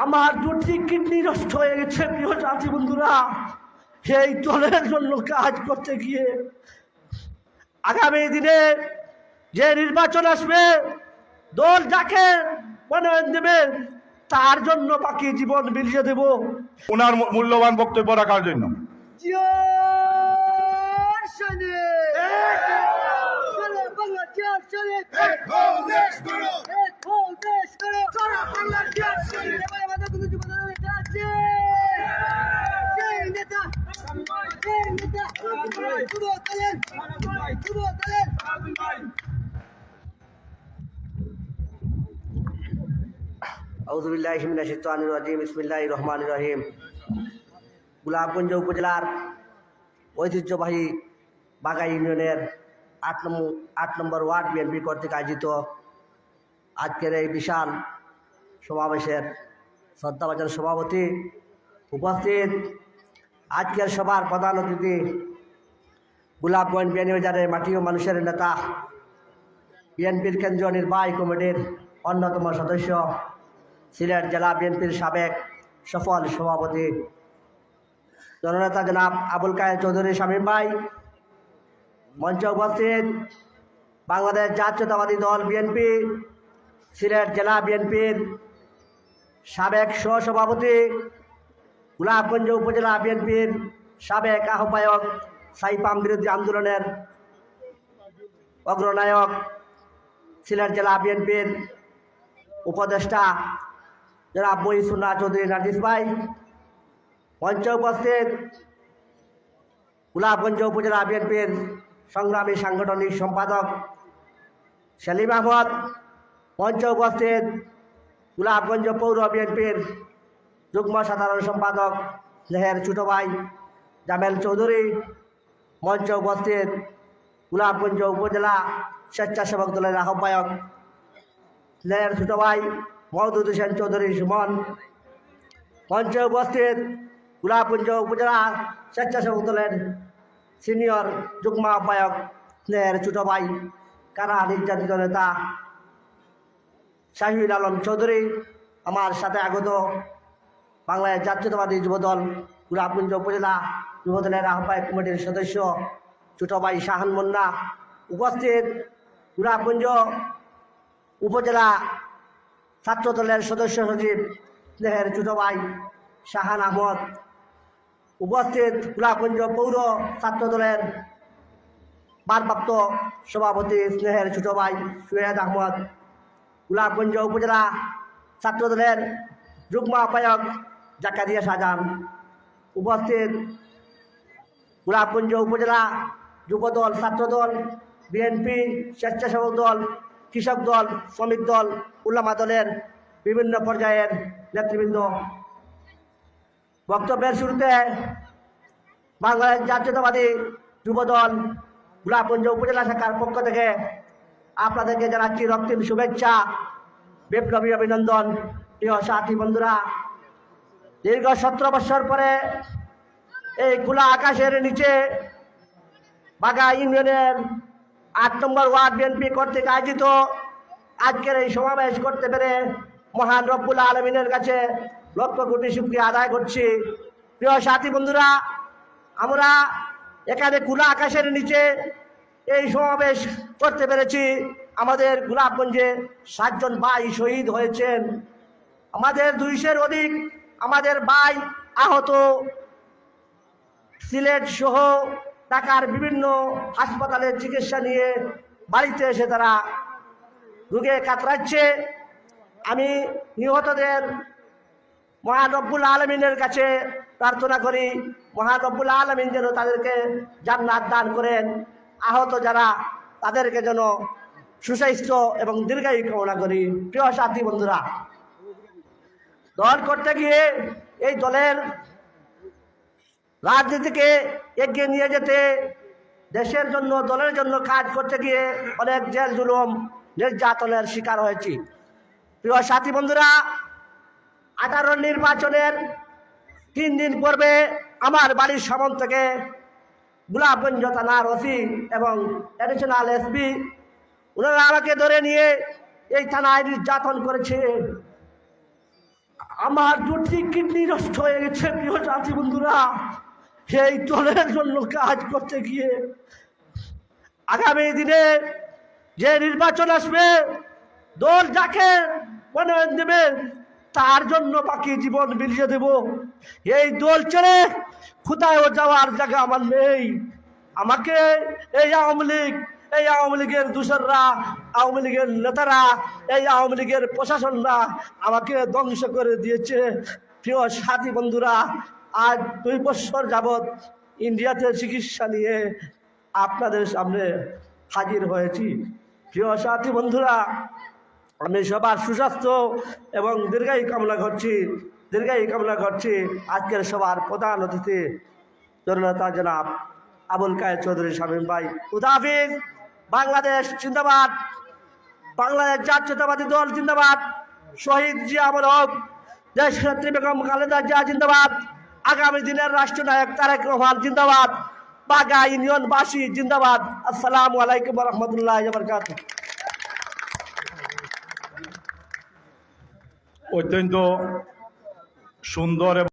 আমার দুটি কিডনি নষ্ট হয়ে গেছে প্রিয় সাথী বন্ধুরা। সেই দলের জন্য কাজ করতে গিয়ে আগামী দিনে যে নির্বাচন আসবে দল যাকে মনোনয়ন দেবে তার জন্য বাকি জীবন বিলিয়ে দেব। ওনার মূ- মূল্যবান বক্তব্য রাখার জন্য। বিসমিল্লাহ রহমান রহিম গোলাপগঞ্জ উপজেলার ঐতিহ্যবাহী বাগা ইউনিয়নের আট নম্বর আট নম্বর ওয়ার্ড বিএনপি কর্তৃক আয়োজিত আজকের এই বিশাল সমাবেশের শ্রদ্ধাভাজন সভাপতি উপস্থিত। আজকের সভার প্রধান অতিথি গোলাপগঞ্জ বিয়ানীবাজারের মাটি ও মানুষের নেতা, বিএনপির কেন্দ্রীয় নির্বাহী কমিটির অন্যতম সদস্য, সিলেট জেলা বিএনপির সাবেক সফল সভাপতি। জননেতা জনাব আবুল কায়ের চৌধুরী শামীম ভাই, মঞ্চে উপস্থিত বাংলাদেশ জাতীয়তাবাদী দল বিএনপি, সিলেট জেলা বিএনপির সাবেক সহসভাপতি গোলাপগঞ্জ উপজেলা বিএনপির সাবেক আহ্বায়ক সাইপাম বিরোধী আন্দোলনের অগ্রনায়ক সিলেট জেলা বিএনপির উপদেষ্টা জনাব মহিসুন্না চৌধুরী নার্জিস ভাই। মঞ্চে উপস্থিত গোলাপগঞ্জ উপজেলা বিএনপির সংগ্রামী সাংগঠনিক সম্পাদক সেলিম আহমদ। মঞ্চে উপস্থিত গোলাপগঞ্জ পৌর বিএনপির যুগ্ম সাধারণ সম্পাদক স্নেহের ছোট ভাই জামেল চৌধুরী মঞ্চে উপস্থিত গোলাপগঞ্জ উপজেলা স্বেচ্ছাসেবক দলের আহ্বায়ক স্নেহের ছোট ভাই মহদুদ হোসেন চৌধুরী, সুমন। মঞ্চে উপস্থিত গোলাপগঞ্জ উপজেলা স্বেচ্ছাসেবক দলের সিনিয়র যুগ্ম আহ্বায়ক স্নেহের ছোট ভাই কারা নির্যাতিত নেতা শাহিউল আলম চৌধুরী, আমার সাথে আগত বাংলায় জাতীয়তাবাদী যুবদল, গোলাপগঞ্জ উপজেলা যুবদলের আহ্বায়ক কমিটির সদস্য ছোট ভাই শাহান মুন্না। উপস্থিত গোলাপগঞ্জ উপজেলা ছাত্রদলের সদস্য সচিব স্নেহের ছোট ভাই শাহান আহমদ। উপস্থিত গোলাপগঞ্জ পৌর ছাত্রদলের ভারপ্রাপ্ত সভাপতি স্নেহের ছোট ভাই সুয়েদ আহমদ। গোলাপগঞ্জ উপজেলা ছাত্রদলের যুগ্ম আহ্বায়ক জাকারিয়া সাজান উপস্থিত। গোলাপগঞ্জ উপজেলা যুবদল, ছাত্রদল, বিএনপি, স্বেচ্ছাসেবক দল, কৃষক দল, শ্রমিক দল উল্লামা দলের বিভিন্ন পর্যায়ের নেতৃবৃন্দ। বক্তব্যের শুরুতে বাংলাদেশ জাতীয়তাবাদী যুবদল গোলাপগঞ্জ উপজেলা শাখার পক্ষ থেকে আপনাদেরকে জানাচ্ছি রক্তিম শুভেচ্ছা, বিপ্লবী অভিনন্দন, প্রিয় সাথী বন্ধুরা। দীর্ঘ সতেরো বছর পরে এই খোলা আকাশের নিচে বাগা ইউনিয়নের আট নম্বর ওয়ার্ড বিএনপি কর্তৃক আয়োজিত আজকের এই সমাবেশ করতে পেরে মহান রব্বুল আলমিনের কাছে লক্ষ কোটি শুক্রিয়া আদায় করছি। প্রিয় সাথী বন্ধুরা, আমরা এখানে খোলা আকাশের নিচে এই সমাবেশ করতে পেরেছি। আমাদের গোলাপগঞ্জে সাতজন ভাই শহীদ হয়েছেন। আমাদের দুইশের অধিক আমাদের ভাই আহত। সিলেট সহ ঢাকার বিভিন্ন হাসপাতালে চিকিৎসা নিয়ে বাড়িতে এসে তারা রোগে কাতরাচ্ছে। আমি নিহতদের মহানব্বুল আলমিনের কাছে প্রার্থনা করি, মহানব্বুল আলমিন যেন তাদেরকে জান্নাত দান করেন। আহত যারা, তাদেরকে যেন সুস্বাস্থ্য এবং দীর্ঘায়ু কামনা করি। প্রিয় সাথী বন্ধুরা, দল করতে গিয়ে এই দলের রাজনীতিকে এগিয়ে নিয়ে যেতে, দেশের জন্য, দলের জন্য কাজ করতে গিয়ে অনেক জেল জুলুম, নির্যাতনের শিকার হয়েছি। প্রিয় সাথী বন্ধুরা, আঠারো নির্বাচনের তিন দিন পূর্বে আমার বাড়ির সামন থেকে গোলাপগঞ্জ থানার ওসি এবং অ্যাডিশনাল এসপি ওনারা আমাকে ধরে নিয়ে এই থানায় নির্যাতন করেছে। আমার দুটি কিডনি নষ্ট হয়ে গেছে, প্রিয় জাতি বন্ধুরা। সেই দলের জন্য কাজ করতে গিয়ে আগামী দিনে যে নির্বাচন আসবে, দল যাকে মনোনয়ন দেবে, তার জন্য বাকি জীবন বিলিয়ে দেব। এই দল ছেড়ে কোথায়ও যাওয়ার জায়গা আমার নেই। আমাকে এই আওয়ামী লীগ, এই আওয়ামী লীগের দূষররা, আওয়ামী লীগের নেতারা, এই আওয়ামী লীগের প্রশাসনরা আমাকে ধ্বংস করে দিয়েছে। প্রিয় সাথী বন্ধুরা, আজ দুই বছর যাবৎ ইন্ডিয়াতে চিকিৎসা নিয়ে আপনাদের সামনে হাজির হয়েছি। প্রিয় সাথী বন্ধুরা, আমি সবার সুস্বাস্থ্য এবং দীর্ঘায়ু কামনা করছি। দীর্ঘায়ু কামনা করছি। আজকের সবার প্রধান অতিথি জননেতা জনাব আবুল কায়েদ চৌধুরী শামীম ভাই। উদাফিজ বাংলাদেশ জিন্দাবাদ। বাংলাদেশ জাতীয়তাবাদী দল জিন্দাবাদ। শহীদ জিয়া আমল হক। দেশ নেত্রী বেগম খালেদা জিয়া জিন্দাবাদ। আগামী দিনের রাষ্ট্রনায়ক তারেক রহমান জিন্দাবাদ। বাগা ইউনিয়নবাসী জিন্দাবাদ। আসসালামু আলাইকুম রহমতুল্লাহ বরকাত অত্যন্ত সুন্দর এবং